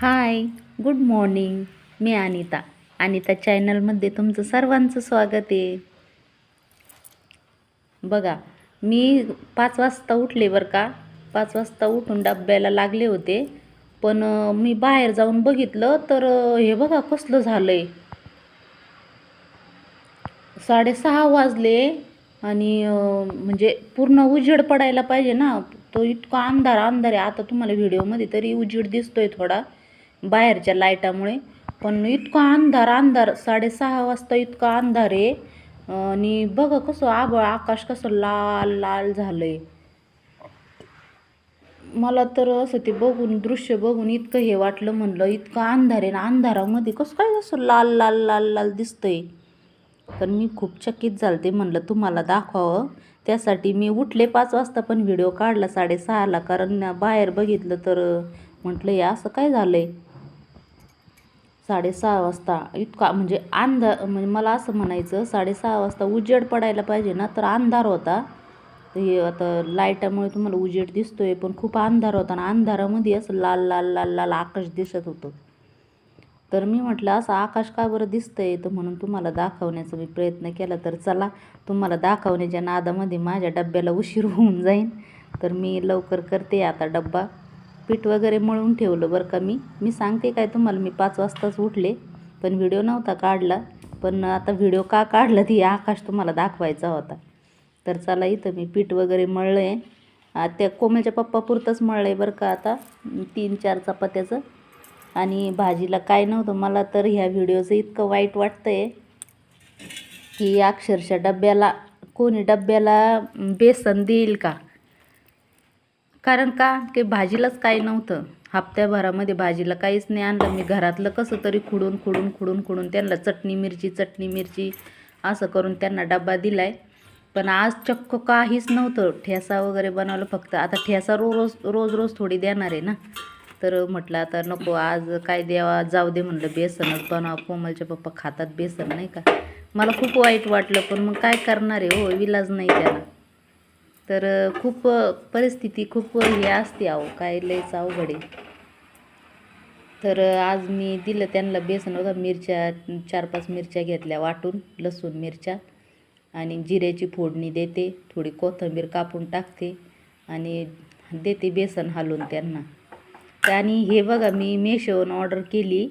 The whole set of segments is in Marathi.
Hi good morning. मी अनिता. अनिता चॅनलमध्ये तुमचं सर्वांचं स्वागत आहे. बघा मी पाच वाजता उठले बरं का. पाच वाजता उठून डब्याला लागले होते. पण मी बाहेर जाऊन बघितलं तर हे बघा कसलं झालं आहे साडेसहा वाजले आणि म्हणजे पूर्ण उजेड पडायला पाहिजे ना. तो इतका अंधार अंधार आहे. आता तुम्हाला व्हिडिओमध्ये तरी उजेड दिसतोय थोडा. बाहेरच्या लाईटामुळे. पण इतका अंधार अंधार साडेसहा वाजता इतका अंधार आहे. आणि बघा कसं आबळ आकाश कसं लाल लाल झालंय. मला तर असं ते बघून दृश्य बघून इतकं हे वाटलं म्हणलं इतकं अंधार आहे ना अंधारामध्ये कसं काय असं लाल लाल लाल लाल दिसतंय. पण मी खूप चकित झालते म्हणलं तुम्हाला दाखवावं. त्यासाठी मी उठले पाच वाजता पण व्हिडिओ काढला साडेसहाला कारण ना बाहेर बघितलं तर म्हटलं हे असं काय झालं आहे साडेसहा वाजता इतका म्हणजे अंधार म्हणजे मला असं म्हणायचं साडेसहा वाजता उजेड पडायला पाहिजे ना तर अंधार होता. हे आता लाईटामुळे तुम्हाला उजेड दिसतोय पण खूप अंधार होता आणि अंधारामध्ये असं लाल लाल लाल लाल आकाश दिसत होतं. तर मी म्हटलं असं आकाश का बरं दिसतंय? तर म्हणून तुम्हाला दाखवण्याचा मी प्रयत्न केला. तर चला तुम्हाला दाखवण्याच्या नादामध्ये माझ्या डब्याला उशीर होऊन जाईन. तर मी लवकर करते आता डब्बा. पीठ वगैरे मळून ठेवलं बरं का मी. मी सांगते काय तुम्हाला मी पाच वाजताच उठले पण व्हिडिओ नव्हता काढला. पण आता व्हिडिओ का काढला ती आकाश तुम्हाला दाखवायचा होता. तर चला इथं मी पीठ वगैरे मळलं आहे त्या कोमलच्या पप्पापुरतंच मळलं आहे बरं का आता तीन चार चपात्याचं. आणि भाजीला काय नव्हतं मला तर ह्या व्हिडिओचं इतकं वाईट वाटतं आहे की अक्षरशः डब्याला कोणी डब्याला बेसन देईल का? कारण का? की भाजीलाच काही नव्हतं. हप्त्याभरामध्ये भाजीला काहीच नाही आणलं. मी घरातलं कसं तरी खुडून खुडून खुडून खुडून त्यांना चटणी मिरची चटणी मिरची असं करून त्यांना डबा दिला आहे पण आज चक्क काहीच नव्हतं. ठेसा वगैरे बनवलं फक्त. आता ठेसा रो रोज रोज रोज थोडी देणार आहे ना. तर म्हटलं आता नको आज काय द्यावा? जाऊ दे म्हणलं बेसनच बनवा. कोमलचे पप्पा खातात बेसन नाही का? मला खूप वाईट वाटलं पण मग काय करणार आहे हो? विलाज नाही त्याला. तर खूप परिस्थिती खूप हे असते अहो काय लयच अवघड आहे. तर आज मी दिलं त्यांना बेसन बघा मिरच्या चार पाच मिरच्या घेतल्या वाटून लसूण मिरच्या आणि जिऱ्याची फोडणी देते थोडी कोथिंबीर कापून टाकते आणि देते बेसन हालून त्यांना. आणि हे बघा मी मेशोवरून ऑर्डर केली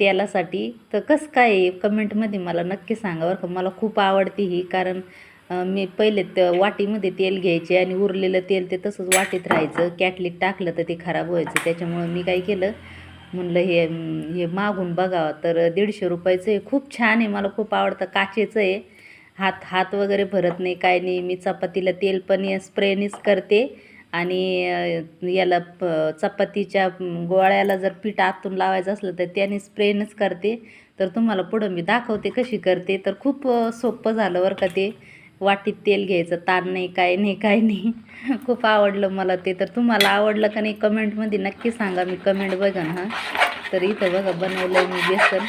तेलासाठी तर कसं काय कमेंटमध्ये मला नक्की सांगा बरं का. मला खूप आवडते ही कारण मी पहिले त वाटीमध्ये तेल घ्यायचे आणि उरलेलं तेल ते तसंच वाटीत राहायचं. कॅटलीत टाकलं तर ते खराब व्हायचं. त्याच्यामुळं मी काय केलं म्हणलं हे हे मागून बघावं तर दीडशे रुपयाचं आहे. खूप छान आहे. मला खूप आवडतं. काचेचं आहे. हात हात वगैरे भरत नाही काय नाही. मी चपातीला तेल पण स्प्रेनीच करते. आणि याला प चपातीच्या गोळ्याला जर पीठ आतून लावायचं असलं तर त्याने स्प्रेनच करते. तर तुम्हाला पुढं मी दाखवते कशी करते. तर खूप सोपं झालं बरं का ते. वाटीत तेल घ्यायचं ताण नाही काय नाही काय नाही. खूप आवडलं मला ते. तर तुम्हाला आवडलं का नाही कमेंटमध्ये नक्की सांगा. मी कमेंट बघा ना. तर इथं बघा बनवलं आहे मी बेसन.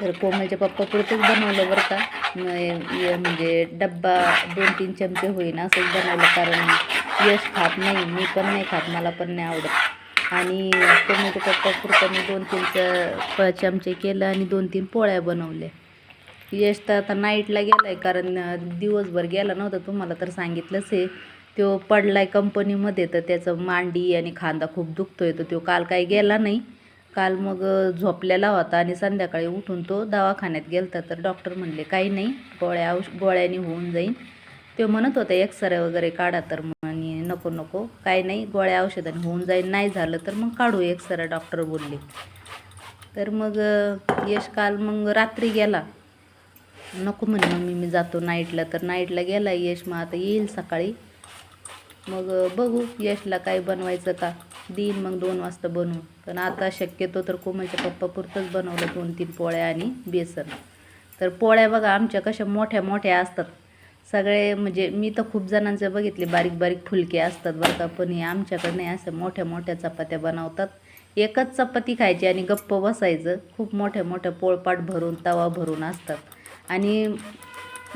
तर कोमलच्या पप्पा पुरतंच बनवलं बरं का. म्हणजे डब्बा दोन तीन चमचे होईन असंच बनवलं कारण यश खात नाही मी पण नाही खात मला पण नाही आवडत. आणि कोमलच्या पप्पा पुरतं मी दोन तीन च चमचे केलं आणि दोन तीन पोळ्या बनवल्या. यश तर आता नाईटला गेला आहे कारण दिवसभर गेला नव्हता तुम्हाला तर सांगितलंच आहे. तो पडलाय कंपनीमध्ये तर त्याचं मांडी आणि खांदा खूप दुखतोय तर तो काल काही गेला नाही. काल मग झोपलेला होता आणि संध्याकाळी उठून तो दवाखान्यात गेलता तर डॉक्टर म्हणले काही नाही गोळ्या औष गोळ्याने होऊन जाईन. तो म्हणत होता एक्सरे वगैरे काढा तर मग आणि नको नको काही नाही गोळ्या औषधाने होऊन जाईन नाही झालं तर मग काढू एक्सरे डॉक्टर बोलले. तर मग यश काल मग रात्री गेला. नको म्हणे मम्मी मी जातो नाईटला. तर नाईटला गेला यश मग आता येईल सकाळी. मग बघू यशला काय बनवायचं का? देईन मग दोन वाजता बनवू पण आता शक्यतो तर कोमलच्या पप्पापुरतंच बनवलं दोन तीन पोळ्या आणि बेसन. तर पोळ्या बघा आमच्या कशा मोठ्या मोठ्या असतात. सगळे म्हणजे मी तर खूप जणांचे बघितले बारीक बारीक फुलके असतात बरं का पण हे आमच्याकडे नाही असं मोठ्या मोठ्या चपात्या बनवतात. एकच चपाती खायची आणि गप्प बसायचं. खूप मोठ्या मोठ्या पोळपाट भरून तवा भरून असतात. आणि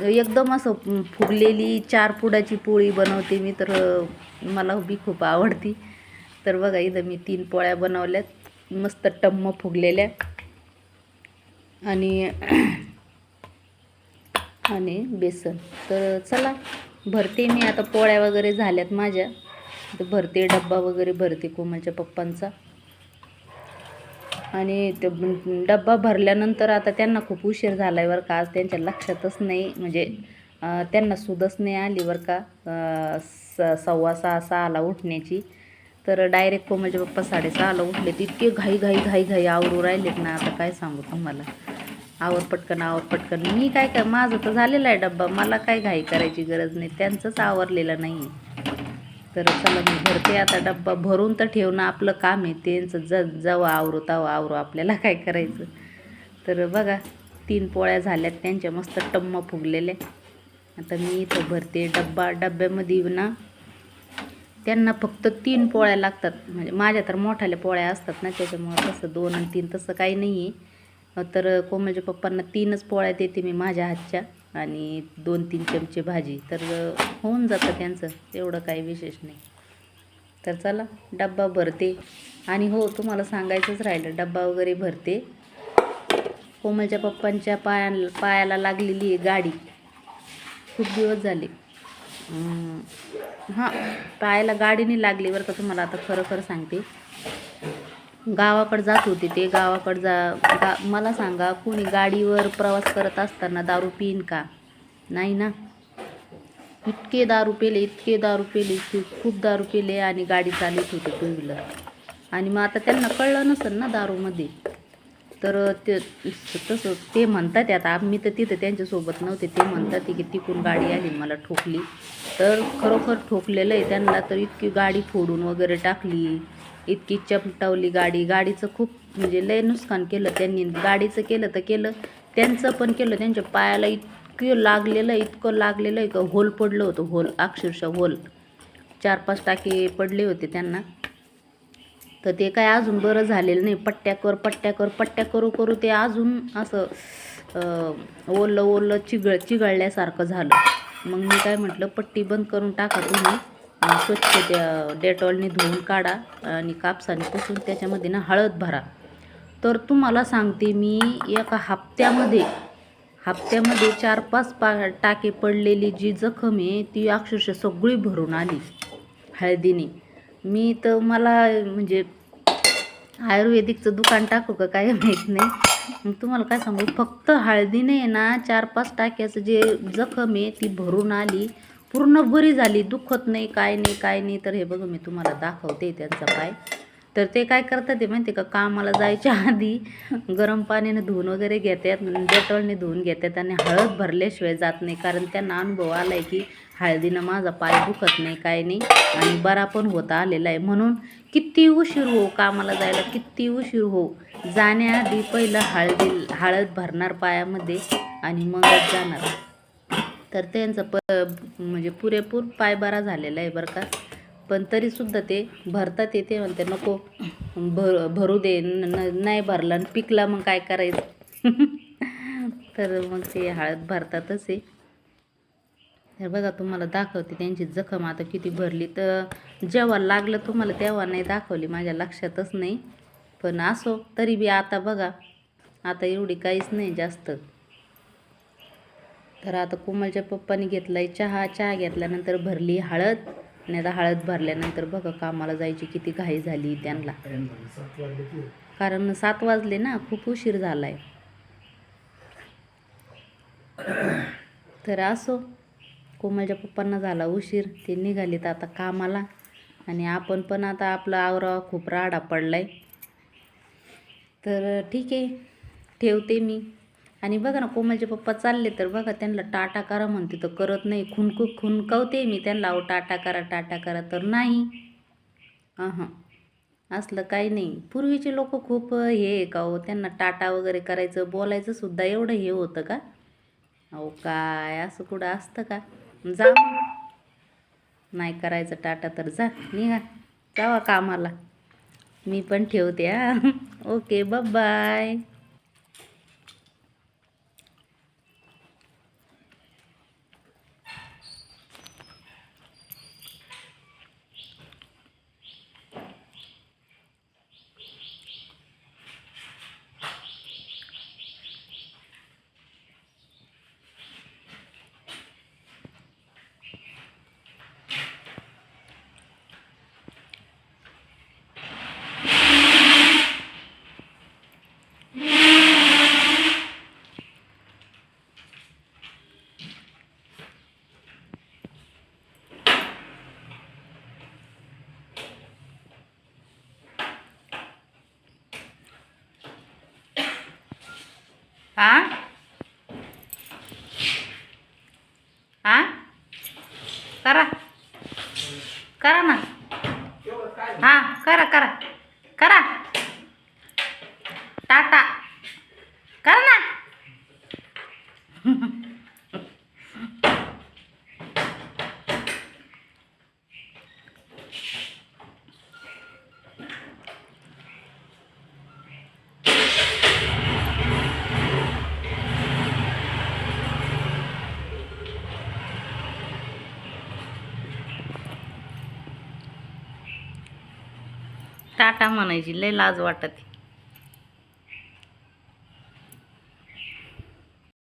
एकदम असं फुगलेली चार पुडाची पोळी बनवते मी तर मला बी खूप आवडती. तर बघा इथं मी तीन पोळ्या बनवल्यात मस्त टम्म फुगलेल्या. आणि आणि बेसन. तर चला भरते मी. आता पोळ्या वगैरे झाल्यात माझ्या. तर भरते डब्बा वगैरे भरते कोमलच्या पप्पांचा. आणि ते डब्बा भरल्यानंतर आता त्यांना खूप उशीर झाला आहे बरं का. आज त्यांच्या लक्षातच नाही म्हणजे त्यांना सुदच नाही आली बरं का स सव्वा सहा सहाला उठण्याची. तर डायरेक्ट कोमलचे पप्पा साडेसहाला उठले इतके घाई घाई घाई घाई आवरू राहिलेत ना. आता काय सांगू तुम्हाला? आवर पटकन आवर पटकन. मी काय काय माझं तर झालेलं आहे डब्बा. मला काय घाई करायची गरज नाही. त्यांचंच आवरलेलं नाही आहे तर चला मी भरते आता डब्बा. भरून तर ठेवणं आपलं काम आहे त्यांचं. ज जावं आवरू तावं आवरू आपल्याला काय करायचं? तर बघा तीन पोळ्या झाल्यात त्यांच्या मस्त टम्म फुगलेल्या आता मी इथं भरते डब्बा. डब्यामध्ये ना त्यांना फक्त तीन पोळ्या लागतात. म्हणजे माझ्या तर मोठ्याल्या पोळ्या असतात ना त्याच्यामुळं तसं दोन आणि तीन तसं काही नाही आहे तर कोमलच्या पप्पांना तीनच पोळ्या देते मी माझ्या हातच्या. आणि दोन तीन चमचे भाजी तर होऊन जातं त्यांचं. एवढं काही विशेष नाही. तर चला डब्बा भरते. आणि हो तुम्हाला सांगायचंच राहिलं डब्बा वगैरे भरते. कोमलच्या पप्पांच्या पाया पायाला लागलेली आहे गाडी. खूप दिवस झाले. हां पायाला गाडीने लागली बरं का तुम्हाला आता खरं खरं सांगते. गावाकडं जात होते ते. गावाकडं जा गा मला सांगा कोणी गाडीवर प्रवास करत असताना दारू पिईन का? नाही ना. इतके दारू पेले इतके दारू पेले खूप दारू पेले आणि गाडी चालत होते टू व्हीलर आणि मग आता त्यांना कळलं नसेल ना दारूमध्ये. तर ते तसं ते म्हणतात आता आम्ही तर तिथं त्यांच्यासोबत नव्हते. ते म्हणतात की तिकून गाडी आली मला ठोकली. तर खरोखर ठोकलेलं आहे त्यांना. तर इतकी गाडी फोडून वगैरे टाकली. इतकी चमटावली गाडी. गाडीचं खूप म्हणजे लय नुकसान केलं त्यांनी. गाडीचं केलं तर केलं. त्यांचं पण केलं. त्यांच्या पायाला इतकं लागलेलं इतकं लागलेलं आहे का होल पडलं होतं. होल अक्षरशः होल. चार पाच टाके पडले होते त्यांना. तर ते काय अजून बरं झालेलं नाही. पट्ट्या कर पट्ट्या कर पट्ट्या करू करू ते अजून असं ओलं ओलं चिघळ चिघळल्यासारखं झालं. मग मी काय म्हटलं पट्टी बंद करून टाका तुम्ही. स्वच्छ त्या डेटॉलने धुवून काढा आणि कापसाने पुसून त्याच्यामध्ये ना हळद भरा. तर तुम्हाला सांगते मी एका हप्त्यामध्ये हप्त्यामध्ये चार पाच पा टाके पडलेली जी जखम आहे ती अक्षरशः सगळी भरून आली हळदीने. मी तर मला म्हणजे आयुर्वेदिकचं दुकान टाकू का काय माहीत नाही. मग तुम्हाला काय सांगू फक्त हळदीने आहे ना चार पाच टाक्याचं जे जखम आहे ती भरून आली. पूर्ण बरी झाली दुखत नाही काय नाही काय नाही. तर हे बघा मी तुम्हाला दाखवते त्यांचा पाय. तर ते काय करतात ते माहिती का? कामाला जायच्या आधी गरम पाण्याने धुवून वगैरे घेतात डेटॉलने धुवून घेतात आणि हळद भरल्याशिवाय जात नाही. कारण त्यांना अनुभव आला आहे की हळदीनं माझा पाय दुखत नाही काय नाही. आणि बरा पण होता आलेला आहे. म्हणून किती उशीर हो कामाला जायला किती उशीर हो. जाण्याआधी पहिलं हळदी हळद भरणार पायामध्ये आणि मगच जाणार. तर त्यांचं प म्हणजे पुरेपूर पाय बरा झालेला आहे बरं का. पण तरीसुद्धा ते भरतात येते म्हणते नको भर भरू दे न- नाही भरला आणि पिकला मग काय करायचं? तर मग ते हळद भरतातच आहे तर बघा तुम्हाला दाखवते त्यांची जखम आता किती भरली. तर जेव्हा लागलं तुम्हाला तेव्हा नाही दाखवली माझ्या लक्षातच नाही. पण असो तरी बी आता बघा आता एवढी काहीच नाही जास्त. तर आता कोमलच्या पप्पाने आहे चहा चहा घेतल्यानंतर भरली हळद आणि आता हळद भरल्यानंतर बघा कामाला जायची किती घाई झाली त्यांना. कारण सात वाजले ना खूप उशीर झालाय. तर असो कोमलच्या पप्पांना झाला उशीर ते निघालेत आता कामाला आणि आपण पण आता आपला आवरा खूप राडा पडलाय. तर ठीक आहे ठेवते मी. आणि बघा ना कोमलचे पप्पा चालले तर बघा त्यांना टाटा करा म्हणते तर करत नाही. खुनकू खुनकवते मी त्यांना अहो टाटा करा टाटा करा तर नाही. हां असलं काही नाही. पूर्वीचे लोक खूप हे आहे का हो त्यांना टाटा वगैरे करायचं बोलायचं सुद्धा एवढं हे होतं का? अहो काय असं कुठं असतं का? जा नाही करायचं टाटा तर जा निघा. जावा कामाला. मी पण ठेवते हा. ओके बाय हा हा करा करा ना हा करा करा करा टाटा करा ना टाटा म्हणायची लय लाज वाटते.